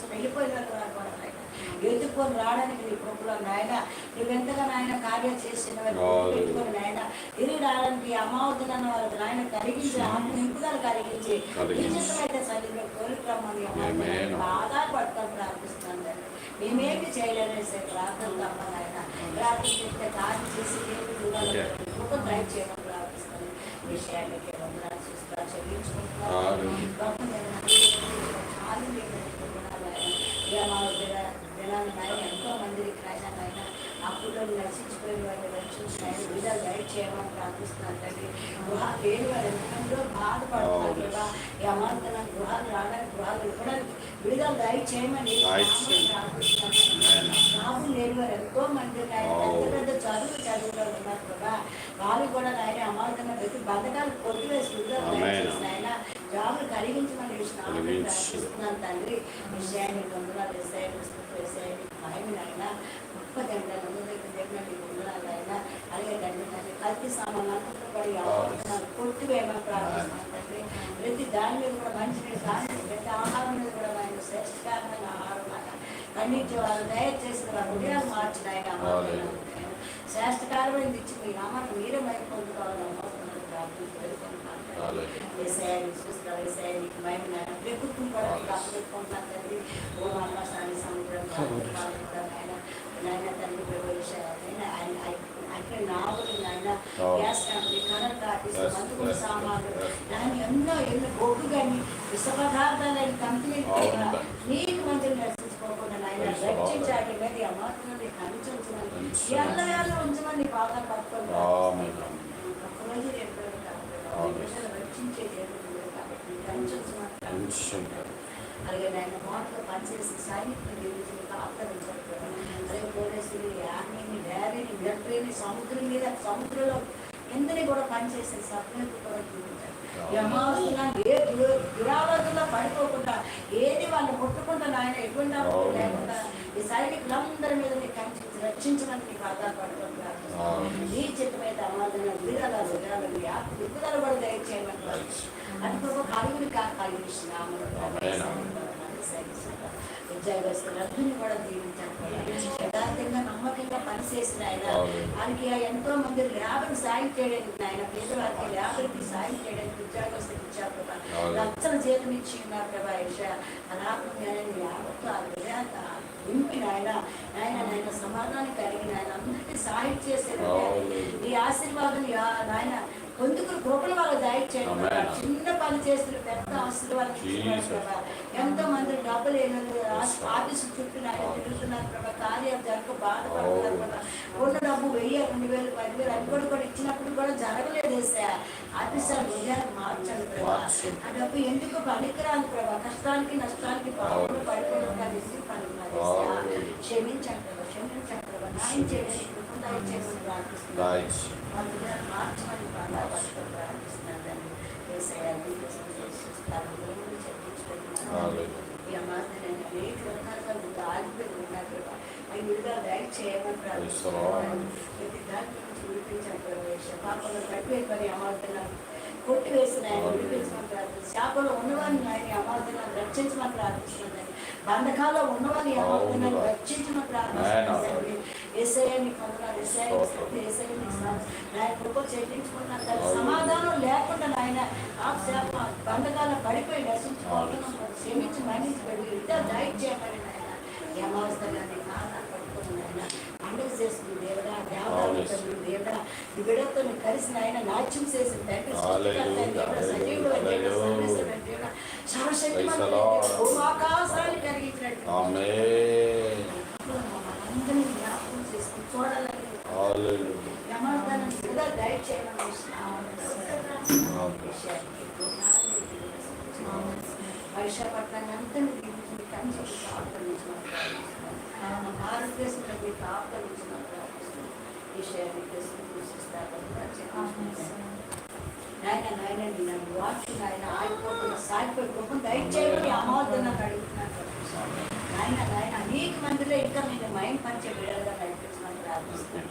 తీసుకుని వెళ్ళిపోయిన కూడా నాయన ఎత్తుకొని రావడానికి నీ కృపలో నాయన నువ్వెంతగా నాయన కార్యం చేసిన పెట్టుకొని నాయన తిరిగి రావడానికి అమావతులన్న వాళ్ళకి నాయన కలిగించి ఆత్మ నింపుదల కలిగించి. నిశ్చితమైతే సన్నిధిలో కోరుకురమ్మని ఆమేన్. ఆధారపడతాం ప్రార్థిస్తున్నాను తండ్రి. మేమేమి చేయలేనేసే ప్రార్థన తప్ప నాయన. ప్రార్థన చేస్తే కార్యం చేసి దేవుడు చూడాలి కృప దయచేయడం ప్రార్థిస్తాను విషయానికి వందనాలు చూస్తా చెల్లించుకుంటున్నాను ఆమేన్. గొప్ప చాలు దినాలు నాయన ఎంతో మందికి నాయన నాయన అప్పుల్లో నశించిపోయిన వారిని విధాలు గైడ్ చేయమని ప్రార్థిస్తున్నాను తండ్రి గృహాలు లేని వారు ఎంతో బాధపడుతున్నారు కదా. ఈ అమాంతన గృహాలు రావడానికి గృహాలు ఇవ్వడానికి విడుదల గైడ్ చేయమని. ప్రార్థిస్తున్నాను జాబులు లేని వారు ఎంతో మంది నాయన పెద్ద పెద్ద చదువులు చదువులో ఉన్నారు కదా. వాళ్ళు కూడా నాయన అమాంతన ప్రతి బంధకాలు కొట్టివేసి విడుదల నాయన జాబులు కలిగించమని కలిగించు. ప్రార్థిస్తున్నాను తండ్రి. విషయాన్ని వందనాలు వేసాయి వేసాయి మహిళ అయినా గొప్ప ముందు దగ్గర దగ్గర నీకు వందనాలు అయినా అలాగే కల్తీ సామాన్లు పడి తండ్రి ప్రతి దాని మీద కూడా మంచి దాని ప్రతి ఆహారం మీద కూడా ఆయన శ్రేష్టకరమైన ఆహారం కన్నీటి వారు దయచేసి వారు హృదయాలు మార్చిన ఆయన శ్రేష్టకరమైనది ఇచ్చి మీ నామాన్ని మీరే మై పొందుకోవాలని ప్రార్థిస్తున్నాను కూడా కాపాడుకుంటున్నాను తండ్రి. ఓ ఆకాశాన్ని సముద్రం కూడా నాయన. తండ్రి ఆయన నాయన Oh. Gas company current office yes, సామాన్లు. దాన్ని ఎన్నో ఎన్నో బొగ్గు కానీ విష పదార్థాలని కంపెనీ. నీకు మందులు నశించుకోకుండా నాయన. రక్షించాలి మీద అమాత్రం కంచంచమని ఉంచమని. ఎల్లవేళ ఉంచమని బాధ పట్టుకోండి ఆమేన్. ఒక్కరోజు రెండు రోజులు. బిడ్డలు రక్షించే దేవుడు కాబట్టి ఉంచండి. అలాగే ఆయన మోటలో పనిచేసి సైనికులు మిలిటరీని సముద్రం మీద సముద్రంలో కిందని కూడా పనిచేసే సభ్యులకు కూడా చూపించారు. ఏ పడిపోకుండా ఏది వాళ్ళు ముట్టకుండా నాయన ఎటువంటి లేకుండా ఈ సైనికులందరి మీద నీకు కంచి రక్షించమని నీకు ఆధారపడుతుంది ఈ చిత్తమైతే అమాదన విడుదల విడుదల విడుదల కూడా దయచేయమని అది ప్రభు కలుగుని ఉద్యోగస్తులందరినీ కూడా దీవించాలి. యథార్థంగా నమ్మకంగా పనిచేసిన ఆయన ఆయనకి ఎంతో మంది ల్యాబ్కి సాయం చేయడానికి ఆయన పేదవారికి ల్యాబ్కి సాయం చేయడానికి ఉద్యోగస్తులు ఇచ్చారు ప్రభా. లక్షల జీతం ఇచ్చి ఉన్నారు ప్రభా యశ అలాగే యావత్తు ఆ హృదయాన్ని నింపిన ఆయన ఆయన ఆయన సమాధానం కలిగిన ఆయన అందరికీ సాయం చేసే ఈ ఆశీర్వాదం నాయన పొందుకుని కృపలు వాళ్ళు. ప్రభా. చిన్న పని చేసిన పెద్ద Jesus. ప్రభా. ఎంతో మంది డబ్బులు ఆఫీసు చుట్టూ నాయన తిరుగుతున్నారు ప్రభా కార్యాలు జరగక బాధపడుతున్నారు Oh. ప్రభా ఉన్న డబ్బు వెయ్యి రెండు వేలు పదివేలు అది కూడా కూడా ఇచ్చినప్పుడు కూడా జరగలేదు వేసా ఆఫీసర్ హృదయాన్ని మార్చండి ప్రభా. ఆ డబ్బు ఎందుకు పనికిరాదు ప్రభా కష్టానికి నష్టానికి బాగుండు యేసయ్యా. Hallelujah. క్షమించండి ప్రభా క్షమించండి ప్రభా న్యాయం చేయడానికి దయచేసి ప్రార్థిస్తున్నాను Guide. వాళ్ళ హృదయాన్ని మార్చమని బాధపడుతూ ప్రార్థిస్తున్నాను తండ్రి. యేసయ్యా, నీ కోసం చేసిస్తాను. దేవుని చెప్పించుకుంటున్నాను. Hallelujah. ఈ అమాసనని అనేక రకాలుగా ముందు ఆగిపోయి ఉన్నారు ప్రభా. అవి విడుదల దయచేయమని ప్రార్థిస్తున్నాను. ప్రతి దాని గురించి విడిపించండి ప్రభా. యేసు. పాపంలో పడిపోయి అమాసనాలు కొట్టివేసిన ఆయన విడిపించమని ప్రార్థిస్తున్నాను. శాపంలో ఉన్నవారిని ఆయన అమాసనాలు రక్షించమని ప్రార్థిస్తున్నాను బంధకాల్లో ఏసయ్య ఏసయ్య నాయన కృప చెల్లించుకున్నాను కానీ సమాధానం లేకుండా నాయన ఆ శాప బంధకాల పడిపోయి నశించుకోవడం క్షమించి మన్నించబడి ఇద్దరు డైట్ చేయమని నాయన. పండుగ చేసుకుని దేవుడా దేవతా దేవుడా బిడ్డతో నువ్వు కలిసి నాయన నాట్యం చేసిన తండ్రి సజీవుడు సర్వశక్తిమంతుడు కలిగించినట్టు చేసుకుని చూడాలని. ప్రమాదాన్ని కూడా దయచేయమని చేయమని వర్షపట్నాన్ని అంతా కంచి ఆపరించిన భారతదేశంలో మీకు నాయన నాయన నన్ను వాక్యం నాయన ఆగిపోకుండా సాగిపోయి గొప్ప దయచేయమని అమావద్దన్న అడుగుతున్నాను నాయన నాయన అనేక మందిలో ఇంకా నేను మయం పంచే బిడ్డలుగా నడిపించమని ప్రార్థిస్తున్నాను.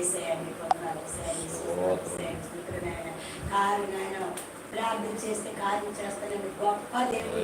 ఏసయాన్ని పొందాలి ఏసయాన్ని కారు నాయన ప్రార్థన చేస్తే కార్యం చేస్తానని గొప్ప దేవుడు